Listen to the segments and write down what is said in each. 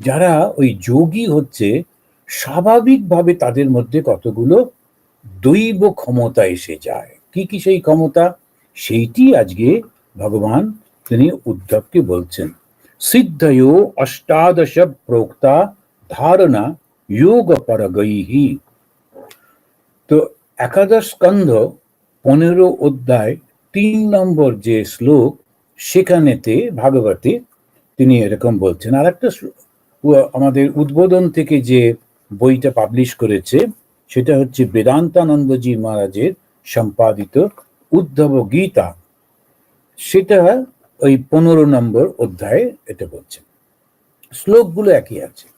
যারা ওই যোগী হচ্ছে, স্বাভাবিকভাবে তাদের মধ্যে কতগুলো দৈব ক্ষমতা এসে যায়। কি কি সেই ক্ষমতা? সেইটি আজকে ভগবান তিনি উদ্ধবকে বলছেন। সিদ্ধയോ অষ্টাদশ প্রোক্তা ধারণা যোগ পরগৈহি। তো একাদশ স্কন্ধ পনেরো অধ্যায় তিন নম্বর যে শ্লোক, সেখানেতে ভাগবতে তিনি এরকম বলছেন। আর একটা আমাদের উদ্বোধন থেকে যে বইটা পাবলিশ করেছে, সেটা হচ্ছে বেদান্তানন্দজি মহারাজের সম্পাদিত উদ্ধব গীতা। সেটা ওই পনেরো নম্বর অধ্যায়ে এটা বলছেন। শ্লোকগুলো একই আছে।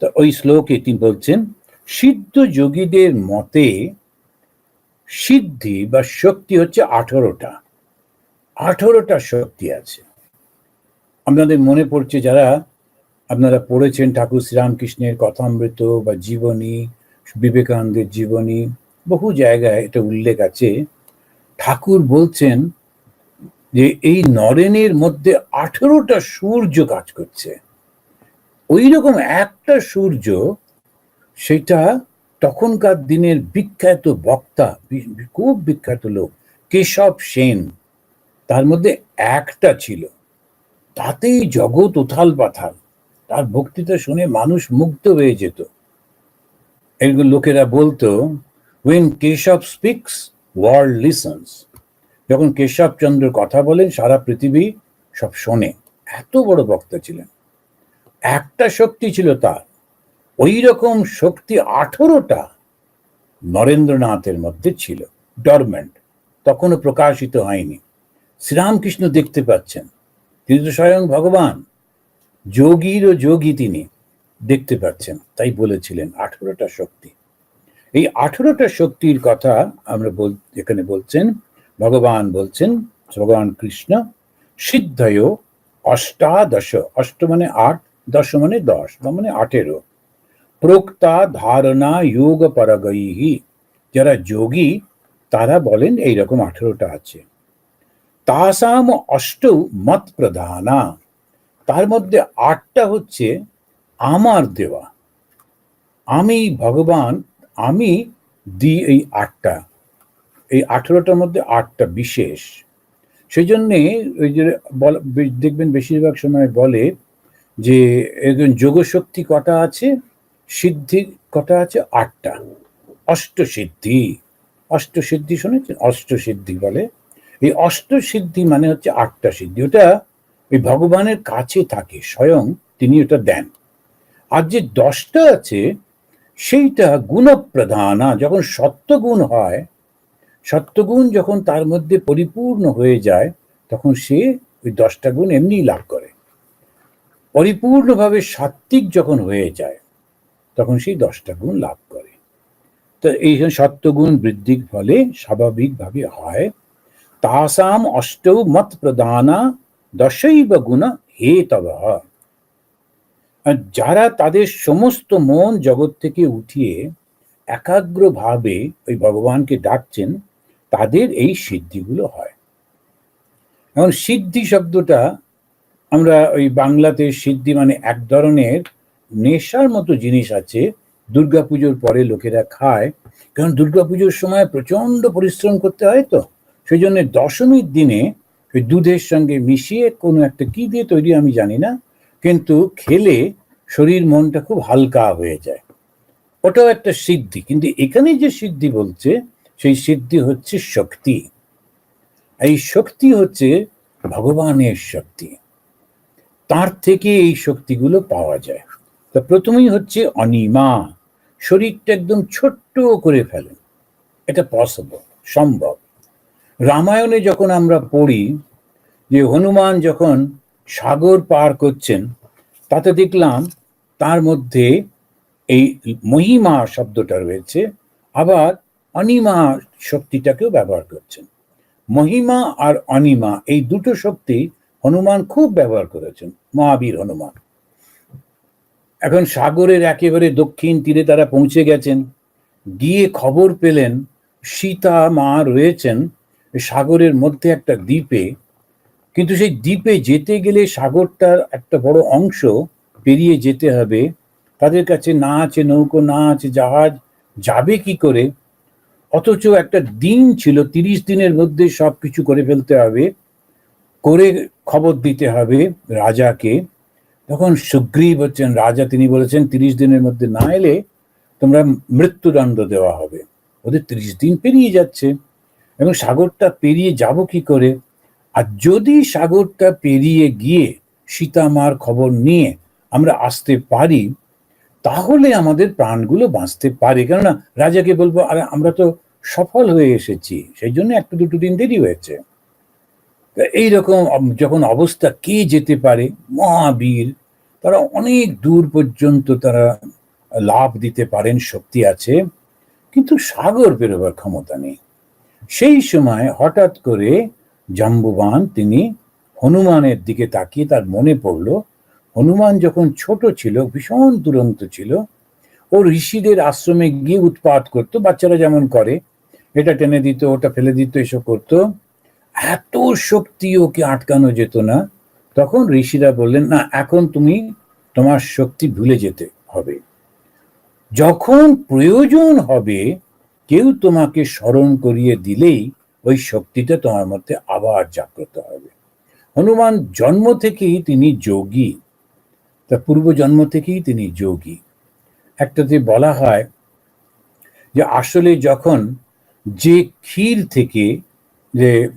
তো ওই শ্লোকে তিনি বলছেন, সিদ্ধ যোগীদের মতে সিদ্ধি বা শক্তি হচ্ছে আঠারোটা। আঠারোটা শক্তি আছে। আপনাদের মনে পড়ছে যারা আপনারা পড়েছেন ঠাকুর শ্রীরামকৃষ্ণের কথামৃত বা জীবনী, বিবেকানন্দের জীবনী, বহু জায়গায় এটা উল্লেখ আছে। ঠাকুর বলছেন যে এই নরেনের মধ্যে আঠেরোটা সূর্য কাজ করছে। ওই রকম একটা সূর্য, সেটা তখনকার দিনের বিখ্যাত বক্তা, খুব বিখ্যাত লোক, কেশব সেন, তার মধ্যে একটা ছিল। তাতেই জগৎ উথাল পাথাল তার বক্তৃতা শুনে মানুষ মুগ্ধ হয়ে যেত। এরকম লোকেরা বলতো when Keshab speaks world listens যখন কেশবচন্দ্র কথা বলেন, সারা পৃথিবী সব শোনে। এত বড় বক্তা ছিলেন। একটা শক্তি ছিল তার। ওই রকম শক্তি আঠেরোটা নরেন্দ্রনাথের মধ্যে ছিল ডরমেন্ট তখনও প্রকাশিত হয়নি। শ্রীরামকৃষ্ণ দেখতে পাচ্ছেন। তিনি তো স্বয়ং ভগবান। যোগীর ও যোগী তিনি দেখতে পাচ্ছেন তাই বলেছিলেন আঠেরোটা শক্তি। এই আঠেরোটা শক্তির কথা আমরা বল, এখানে বলছেন, ভগবান বলছেন, ভগবান কৃষ্ণ, সিদ্ধয় অষ্টাদশ, অষ্ট মানে আট, দশ মানে দশ মানে আঠেরো। প্রোক্তা ধারণা যোগ পরাগৈহি। যারা যোগী, তারা বলেন এইরকম আঠেরোটা আছে। তাসাম অষ্ট মত প্রধানা। তার মধ্যে আটটা হচ্ছে আমার দেওয়া। আমি ভগবান, আমি দিই এই আটটা। এই আঠেরোটার মধ্যে আটটা বিশেষ। সেই জন্যে ওই যে দেখবেন বেশিরভাগ সময় বলে যে একজন যোগশক্তি কটা আছে? সিদ্ধি কটা আছে? আটটা। অষ্টসিদ্ধি। অষ্টসিদ্ধি শুনেছেন? অষ্টসিদ্ধি বলে। এই অষ্টসিদ্ধি মানে হচ্ছে আটটা সিদ্ধি। ওটা ওই ভগবানের কাছে থাকে, স্বয়ং তিনি ওটা দেন। আর যে দশটা আছে, সেইটা গুণপ্রধানা, যখন সত্যগুণ হয়, সত্যগুণ যখন তার মধ্যে পরিপূর্ণ হয়ে যায়, তখন সে ওই দশটা গুণ এমনি লাভ করে। পরিপূর্ণভাবে সাত্ত্বিক যখন হয়ে যায়, তখন সেই দশটা গুণ লাভ করে। তো এই সত্যগুণ বৃদ্ধির ফলে স্বাভাবিকভাবে হয়, তাসাম অষ্টৌ মত প্রদানা দশৈব গুণ হে তব। যারা তাদের সমস্ত মন জগৎ থেকে উঠিয়ে একাগ্রভাবে ওই ভগবানকে ডাকছেন, তাদের এই সিদ্ধিগুলো হয়। এখন সিদ্ধি শব্দটা আমরা ওই বাংলাতে সিদ্ধি মানে এক ধরনের নেশার মতো জিনিস আছে দুর্গাপুজোর পরে লোকেরা খায়। কারণ দুর্গাপুজোর সময় প্রচণ্ড পরিশ্রম করতে হয় তো, সেই জন্য দশমীর দিনে ওই দুধের সঙ্গে মিশিয়ে কোনো একটা কি দিয়ে তৈরি আমি জানি না, কিন্তু খেলে শরীর মনটা খুব হালকা হয়ে যায়। ওটাও একটা সিদ্ধি, কিন্তু এখানে যে সিদ্ধি বলছে, সেই সিদ্ধি হচ্ছে শক্তি। এই শক্তি হচ্ছে ভগবানের শক্তি। তার থেকে এই শক্তিগুলো পাওয়া যায়। তা প্রথমেই হচ্ছে অনিমা। শরীরটা একদম ছোট্ট করে ফেলেন এটা পসিবল সম্ভব। রামায়ণে যখন আমরা পড়ি যে হনুমান যখন সাগর পার করছেন, তাতে দেখলাম তার মধ্যে এই মহিমা শব্দটা রয়েছে, আবার অনিমা শক্তিটাকেও ব্যবহার করছেন। মহিমা আর অনিমা এই দুটো শক্তি হনুমান খুব ব্যবহার করেছেন, মহাবীর হনুমান। এখন সাগরের একেবারে দক্ষিণ তীরে তারা পৌঁছে গেছেন, গিয়ে খবর পেলেন, সীতা মা রয়েছেন, সাগরের মধ্যে একটা দ্বীপে কিন্তু সেই দ্বীপে যেতে গেলে সাগরটার একটা বড় অংশ পেরিয়ে যেতে হবে। তাদের কাছে না আছে নৌকো, না আছে জাহাজ, যাবে কি করে? অথচ একটা দিন ছিল, তিরিশ দিনের মধ্যে সব কিছু করে ফেলতে হবে, করে খবর দিতে হবে রাজাকে। তখন সুগ্রীব হচ্ছেন রাজা, তিনি বলেছেন, তিরিশ দিনের মধ্যে না এলে তোমরা মৃত্যুদণ্ড দেওয়া হবে। ওদের তিরিশ দিন পেরিয়ে যাচ্ছে এবং সাগরটা পেরিয়ে যাব কি করে? আর যদি সাগরটা পেরিয়ে গিয়ে সীতামার খবর নিয়ে আমরা আসতে পারি, তাহলে আমাদের প্রাণগুলো বাঁচতে পারে। কেননা রাজাকে বলব, আরে, আমরা তো সফল হয়ে এসেছি, সেই জন্য একটা দুটো দিন দেরি হয়েছে। এইরকম যখন অবস্থা কে যেতে পারে? মহাবীর। তারা অনেক দূর পর্যন্ত তারা লাভ দিতে পারেন, শক্তি আছে, কিন্তু সাগর পেরোবার ক্ষমতা নেই। সেই সময় হঠাৎ করে জাম্বুবান তিনি হনুমানের দিকে তাকিয়ে তার মনে পড়ল, হনুমান যখন ছোট ছিল, ভীষণ দুরন্ত ছিল, ও ঋষিদের আশ্রমে গিয়ে উৎপাত করতো, বাচ্চারা যেমন করে, এটা টেনে দিত, ওটা ফেলে দিত, এসব করতো। এত শক্তি ওকে আটকানো যেত না, তখন ঋষিরা বললেন, না, এখন তুমি তোমার শক্তি ভুলে যেতে হবে। যখন প্রয়োজন হবে, কেউ তোমাকে স্মরণ করিয়ে দিলেই ওই শক্তিটা তোমার মধ্যে আবার জাগ্রত হবে। হনুমান জন্ম থেকেই তিনি যোগী। তা পূর্ব জন্ম থেকেই তিনি যোগী। একটাতে বলা হয় যে আসলে যখন যে ক্ষীর থেকে যে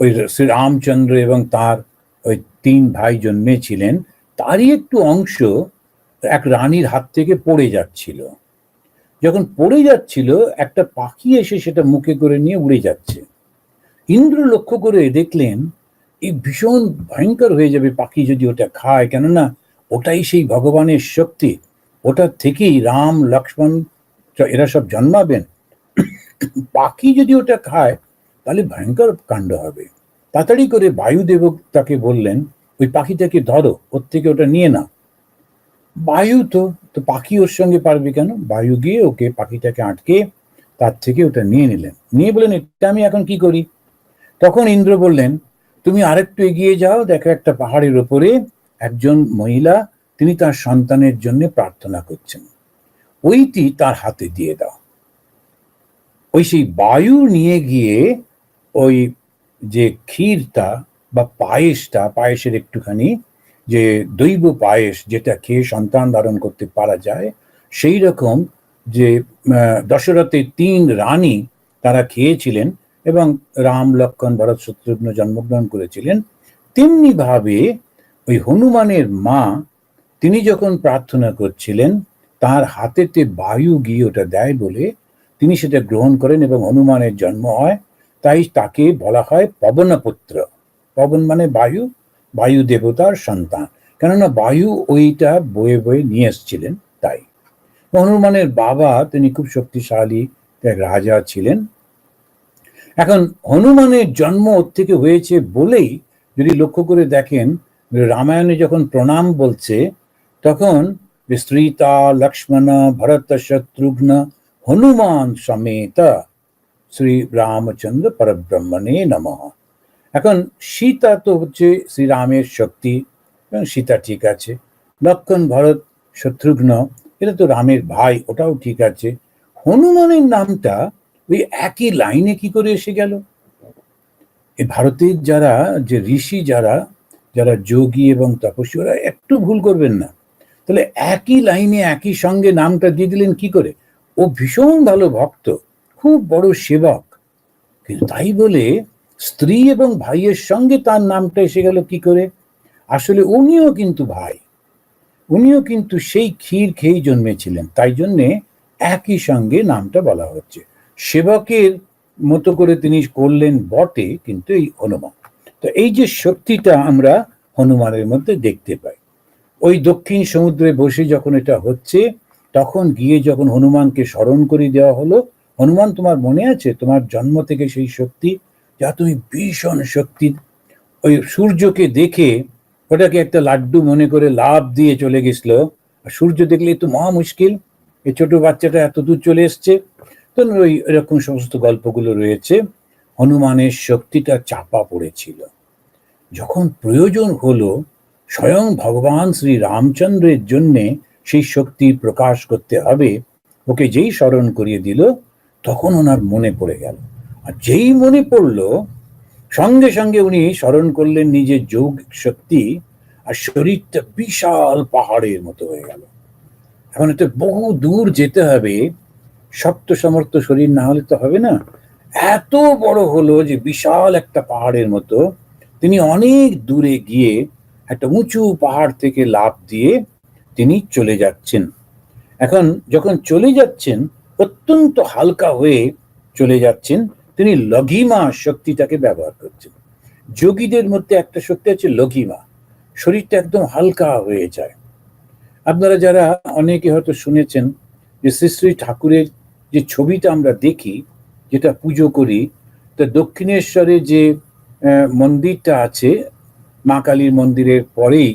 ওই শ্রী রামচন্দ্র এবং তার ওই তিন ভাই জন্মেছিলেন, তারই একটু অংশ এক রানীর হাত থেকে পড়ে যাচ্ছিল। যখন পড়ে যাচ্ছিল, একটা পাখি এসে সেটা মুখে করে নিয়ে উড়ে যাচ্ছে। ইন্দ্র লক্ষ্য করে দেখলেন এই ভীষণ ভয়ঙ্কর হয়ে যাবে পাখি যদি ওটা খায়, কেননা ওটাই সেই ভগবানের শক্তি। ওটার থেকেই রাম, লক্ষ্মণ, এরা সব জন্মাবেন। পাখি যদি ওটা খায়, তাহলে ভয়ঙ্কর কাণ্ড হবে। তাড়াতাড়ি করে বায়ুদেব তাকে বললেন, ওই পাখিটাকে ধরো, ওর থেকে ওটা নিয়ে না বায়ু তো তো পাখি ওর সঙ্গে পারবে কেন? বায়ু গিয়ে ওকে পাখিটাকে আটকে তার থেকে ওটা নিয়ে নিলেন। নিয়ে বললেন, এটা আমি এখন কি করি? তখন ইন্দ্র বললেন, তুমি আরেকটু এগিয়ে যাও, দেখো একটা পাহাড়ের ওপরে একজন মহিলা, তিনি তার সন্তানের জন্য প্রার্থনা করছেন। ওইটি তার হাতে দিয়ে দাও। ওই সেই বায়ু নিয়ে গিয়ে ওই যে ক্ষীরটা বা পায়েসটা, পায়েসের একটুখানি যে দৈব পায়েস যেটা খেয়ে সন্তান ধারণ করতে পারা যায়, সেই রকম যে দশরথের তিন রানী তারা খেয়েছিলেন এবং রাম লক্ষণ ভরত শত্রুঘ্ন জন্মগ্রহণ করেছিলেন তেমনি ভাবে ওই হনুমানের মা তিনি যখন প্রার্থনা করছিলেন, তার হাতেতে বায়ু গিয়ে ওটা দেয় বলে তিনি সেটা গ্রহণ করেন এবং হনুমানের জন্ম হয়। তাই তাকে বলা হয় পবনপুত্র। পবন মানে বায়ু বায়ু দেবতার সন্তান। কেননা বায়ু ওইটা বয়ে বয়ে নিয়ে এসছিলেন, তাই। হনুমানের বাবা তিনি খুব শক্তিশালী রাজা ছিলেন। এখন হনুমানের জন্ম ওর থেকে হয়েছে বলেই যদি লক্ষ্য করে দেখেন, রামায়ণে যখন প্রণাম বলছে, তখন স্ত্রীতা লক্ষ্মণ ভরত শত্রুঘ্ন হনুমান সমেত শ্রী রামচন্দ্র পরব্রহ্মণে নম। এখন সীতা তো হচ্ছে শ্রীরামের শক্তি এবং সীতা ঠিক আছে। লক্ষণ ভরত শত্রুঘ্ন এটা তো রামের ভাই, ওটাও ঠিক আছে। হনুমানের নামটা ওই একই লাইনে কি করে এসে গেল? এই ভারতের যারা, যে ঋষি যারা যারা যোগী এবং তপস্বী, ওরা একটু ভুল করবেন না। তাহলে একই লাইনে, একই সঙ্গে নামটা দিয়ে দিলেন কি করে? ও ভীষণ ভালো ভক্ত, খুব বড় সেবক। কিন্তু তাই বলে স্ত্রী এবং ভাইয়ের সঙ্গে তার নামটা এসে গেল কি করে? আসলে উনিও কিন্তু ভাই। উনিও কিন্তু সেই ক্ষীর খেয়েই জন্মেছিলেন। তাই জন্যে একই সঙ্গে নামটা বলা হচ্ছে। সেবকের মতো করে তিনি করলেন বটে কিন্তু এই হনুমান। তো এই যে শক্তিটা আমরা হনুমানের মধ্যে দেখতে পাই। ওই দক্ষিণ সমুদ্রে বসে যখন এটা হচ্ছে, তখন গিয়ে যখন হনুমানকে স্মরণ করে দেওয়া হলো, হনুমান, তোমার মনে আছে? তোমার জন্ম থেকে সেই শক্তি যা তুমি ভীষণ শক্তি, ওই সূর্যকে দেখে ওটাকে একটা লাড্ডু মনে করে লাভ দিয়ে চলে গেছিল। আর সূর্য দেখলে তো মহা মুশকিল, এই ছোট বাচ্চাটা এত দূর চলে এসছে। তো ওই এরকম সমস্ত গল্পগুলো রয়েছে, হনুমানের শক্তিটা চাপা পড়েছিল। যখন প্রয়োজন হলো, স্বয়ং ভগবান শ্রী রামচন্দ্রের জন্যে সেই শক্তি প্রকাশ করতে হবে, ওকে যেই স্মরণ করিয়ে দিল, তখন ওনার মনে পড়ে গেল। আর যেই মনে পড়ল, সঙ্গে সঙ্গে উনি স্মরণ করলেন নিজের যোগ শক্তি আর শরীরটা বিশাল পাহাড়ের মতো হয়ে গেল। এখন এটা বহু দূর যেতে হবে, শক্ত সমর্থ শরীর না হলে তো হবে না। এত বড় হলো যে বিশাল একটা পাহাড়ের মতো, তিনি অনেক দূরে গিয়ে একটা উঁচু পাহাড় থেকে লাভ দিয়ে তিনি চলে যাচ্ছেন। এখন যখন চলে যাচ্ছেন, অত্যন্ত হালকা হয়ে চলে যাচ্ছেন তিনি লঘিমা শক্তিটাকে ব্যবহার করছেন। যোগীদের মধ্যে একটা শক্তি আছে লঘিমা শরীরটা একদম হালকা হয়ে যায়। আপনারা যারা অনেকে হয়তো শুনেছেন যে শ্রী শ্রী ঠাকুরের যে ছবিটা আমরা দেখি, যেটা পুজো করি, তা দক্ষিণেশ্বরে যে মন্দিরটা আছে, মা কালীর মন্দিরের পরেই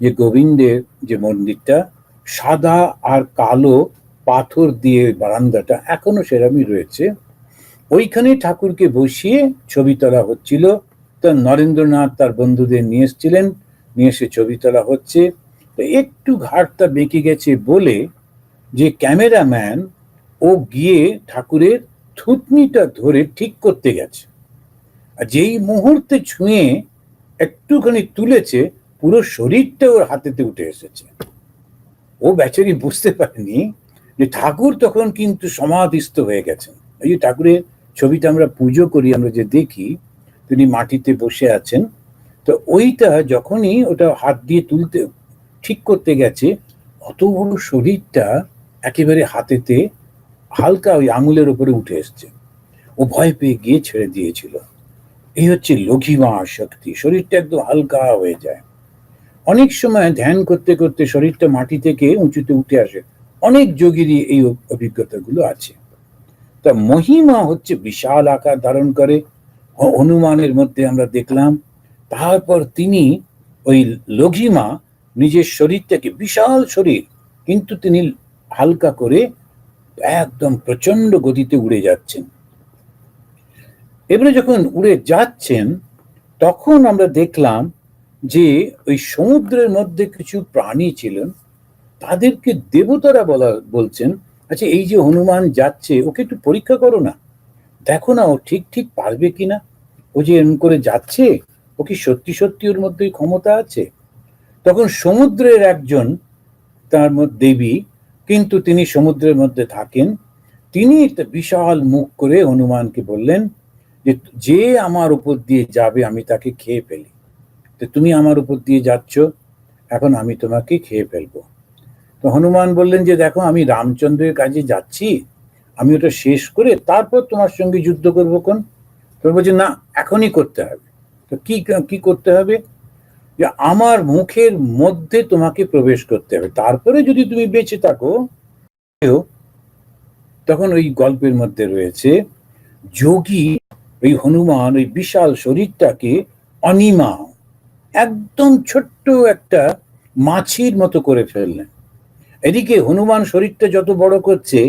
যে গোবিন্দের যে মন্দিরটা, সাদা আর কালো পাথর দিয়ে বারান্দাটা এখনও সেরকমই রয়েছে। ওইখানে ঠাকুরকে বসিয়ে ছবি তোলা হচ্ছিল। তা নরেন্দ্রনাথ তার বন্ধুদের নিয়ে এসেছিলেন, নিয়ে এসে ছবি তোলা হচ্ছে। তো একটু ঘাটটা বেঁকে গেছে বলে যে ক্যামেরাম্যান, ও গিয়ে ঠাকুরের থুতনিটা ধরে ঠিক করতে গেছে। আর যেই মুহূর্তে ছুঁয়ে একটুখানি তুলেছে, পুরো শরীরটা ওর হাতেতে উঠে এসেছে। ও বেচারি বুঝতে পারেনি যে ঠাকুর তখন কিন্তু সমাধিস্থ হয়ে গেছেন। এই যে ঠাকুরের ছবিটা আমরা পুজো করি, আমরা যে দেখি, তিনি মাটিতে বসে আছেন। তো ওইটা যখনই ওটা হাত দিয়ে তুলতে, ঠিক করতে গেছে, অত বড় শরীরটা একেবারে হাতেতে হালকা ওই আঙুলের উপরে উঠে এসছে। ও ভয় পেয়ে গিয়ে ছেড়ে দিয়েছিল। এই হচ্ছে লঘিমা শক্তি। শরীরটা একদম হালকা হয়ে যায়। অনেক সময় ধ্যান করতে করতে শরীরটা মাটি থেকে উঁচুতে উঠে আসে। অনেক যোগীরই এই অভিজ্ঞতাগুলো আছে। তা মহিমা হচ্ছে বিশাল আকার ধারণ করে। হনুমানের মধ্যে আমরা দেখলাম, তারপর তিনি ওই লঘিমা নিজের শরীরটাকে বিশাল শরীর, কিন্তু তিনি হালকা করে একদম প্রচণ্ড গতিতে উড়ে যাচ্ছেন। এবারে যখন উড়ে যাচ্ছেন, তখন আমরা দেখলাম যে ওই সমুদ্রের মধ্যে কিছু প্রাণী ছিলেন, তাদেরকে দেবতারা বলা, বলছেন আচ্ছা এই যে হনুমান যাচ্ছে, ওকে একটু পরীক্ষা করো না। দেখো না, ও ঠিক ঠিক পারবে কিনা। ও যে এরম করে যাচ্ছে, ও কি সত্যি সত্যি ওর মধ্যে ওই ক্ষমতা আছে? তখন সমুদ্রের একজন, তার মধ্যে দেবী, কিন্তু তিনি সমুদ্রের মধ্যে থাকেন, তিনি একটা বিশাল মুখ করে হনুমানকে বললেন যে যে আমার উপর দিয়ে যাবে, আমি তাকে খেয়ে ফেলি। তো তুমি আমার উপর দিয়ে যাচ্ছ, এখন আমি তোমাকে খেয়ে ফেলব। তো হনুমান বললেন যে, দেখো, আমি রামচন্দ্রের কাজে যাচ্ছি। আমি ওটা শেষ করে তারপর তোমার সঙ্গে যুদ্ধ করব কোন? তুমি বলছে, না, এখনই করতে হবে। তো কি কি করতে হবে? যে, আমার মুখের মধ্যে তোমাকে প্রবেশ করতে হবে। তারপরে যদি তুমি বেঁচে থাকো, তখন ওই গল্পের মধ্যে রয়েছে, যোগী ওই হনুমান, ওই বিশাল শরীরটাকে অনিমা, একদম ছোট্ট একটা মাছির মতো করে ফেললেন। এদিকে হনুমান শরীরটা যত বড় করছে,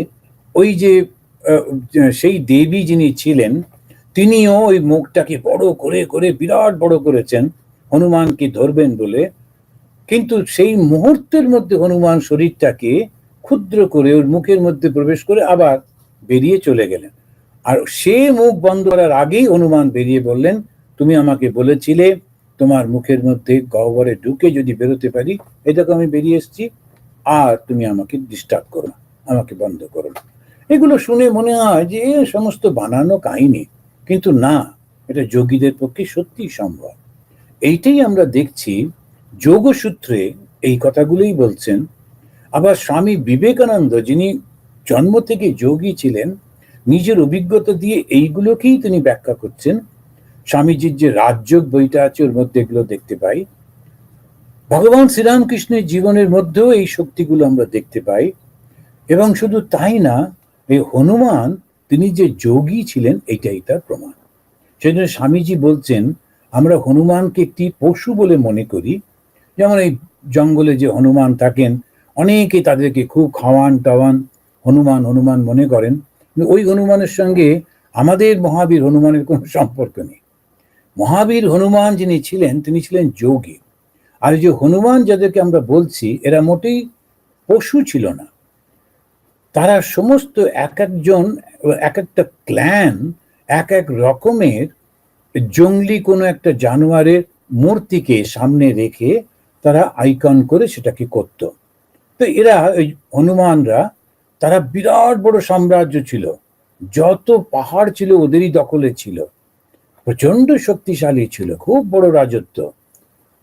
ওই যে সেই দেবী যিনি ছিলেন, তিনিও ওই মুখটাকে বড় করে করে বিরাট বড় করেছেন, হনুমানকে ধরবেন বলে। কিন্তু সেই মুহূর্তের মধ্যে হনুমান শরীরটাকে ক্ষুদ্র করে ওর মুখের মধ্যে প্রবেশ করে আবার বেরিয়ে চলে গেলেন। আর সে মুখ বন্ধ করার আগেই হনুমান বেরিয়ে বললেন, তুমি আমাকে বলেছিলে, তোমার মুখের মধ্যে গহ্বরে ঢুকে যদি বেরোতে পারি এটাকে আমি বেরিয়ে এসেছি। আর তুমি আমাকে ডিস্টার্ব করো না, আমাকে বন্ধ করো না। এগুলো শুনে মনে হয় যে সমস্ত বানানো কাহিনী, কিন্তু না, এটা যোগীদের পক্ষে সত্যিই সম্ভব। এইটাই আমরা দেখছি যোগসূত্রে এই কথাগুলোই বলছেন। আবার স্বামী বিবেকানন্দ, যিনি জন্ম থেকে যোগী ছিলেন, নিজের অভিজ্ঞতা দিয়ে এইগুলোকেই তিনি ব্যাখ্যা করছেন। স্বামীজির যে রাজযোগ বইটা আছে, ওর মধ্যে এগুলো দেখতে পাই। ভগবান শ্রীরামকৃষ্ণের জীবনের মধ্যেও এই শক্তিগুলো আমরা দেখতে পাই। এবং শুধু তাই না, এই হনুমান, তিনি যে যোগী ছিলেন, এইটাই তার প্রমাণ। সেই জন্য স্বামীজি বলছেন, আমরা হনুমানকে একটি পশু বলে মনে করি। যেমন এই জঙ্গলে যে হনুমান থাকেন, অনেকে তাদেরকে খুব খাওয়ান টাওয়ান, হনুমান হনুমান মনে করেন। ওই হনুমানের সঙ্গে আমাদের মহাবীর হনুমানের কোনো সম্পর্ক নেই। মহাবীর হনুমান যিনি ছিলেন, তিনি ছিলেন যোগী। আর যে হনুমান যাদেরকে আমরা বলছি, এরা মোটেই পশু ছিল না। তারা সমস্ত এক একজন, এক একটা ক্ল্যান এক এক রকমের জঙ্গলি কোনো একটা জানোয়ারের মূর্তিকে সামনে রেখে তারা আইকন করে সেটাকে করত। তো এরা ওই হনুমানরা, তারা বিরাট বড় সাম্রাজ্য ছিল। যত পাহাড় ছিল ওদেরই দখলে ছিল। প্রচণ্ড শক্তিশালী ছিল, খুব বড় রাজত্ব।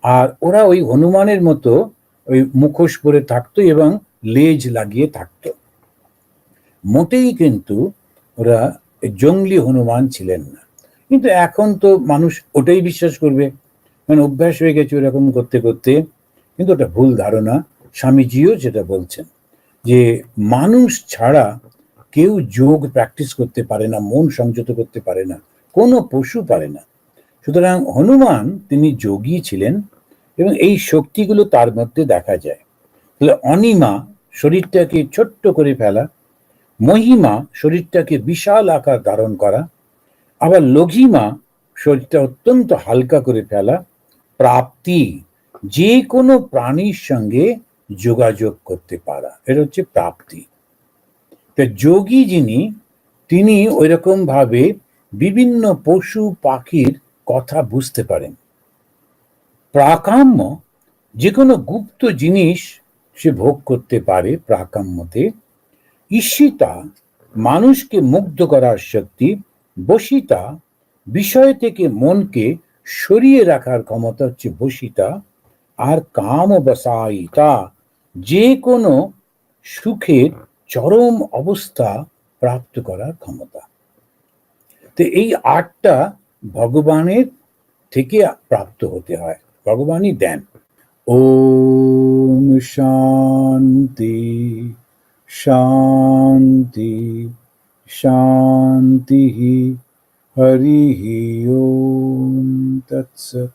আর ওরা ওই হনুমানের মতো ওই মুখোশ পরে থাকতো এবং লেজ লাগিয়ে থাকতো। মোটেই কিন্তু ওরা জঙ্গলি হনুমান ছিলেন না। কিন্তু এখন তো মানুষ ওটাই বিশ্বাস করবে। মানে অভ্যাস হয়ে গেছে ওরকম করতে করতে। কিন্তু ওটা ভুল ধারণা। স্বামীজিও যেটা বলছেন যে মানুষ ছাড়া কেউ যোগ প্র্যাকটিস করতে পারে না, মন সংযত করতে পারে না, কোনো পশু পারে না। সুতরাং হনুমান তিনি যোগী ছিলেন এবং এই শক্তিগুলো তার মধ্যে দেখা যায়। তাহলে অনিমা শরীরটাকে ছোট্ট করে ফেলা, মহিমা শরীরটাকে বিশাল আকার ধারণ করা, আবার লঘিমা শরীরটা অত্যন্ত হালকা করে ফেলা, প্রাপ্তি যে কোনো প্রাণীর সঙ্গে যোগাযোগ করতে পারা, এটা হচ্ছে প্রাপ্তি। তা যোগী যিনি, তিনি ওইরকম ভাবে বিভিন্ন পশু পাখির কথা বুঝতে পারেন। প্রাকাম্য যে কোনো গুপ্ত জিনিস সে ভোগ করতে পারে প্রাকাম্যতে। ঈশিতা, মানুষকে মুগ্ধ করার শক্তি। বসিতা বিষয় থেকে মনকে সরিয়ে রাখার ক্ষমতা হচ্ছে বসিতা আর কাম বসাইতা যে কোনো সুখের চরম অবস্থা প্রাপ্ত করার ক্ষমতা। তো এই আটটা ভগবানের থেকে প্রাপ্ত হতে হয় ভগবানই দেন ওম শান্তি শান্তি শান্তি হরি ওম তৎসৎ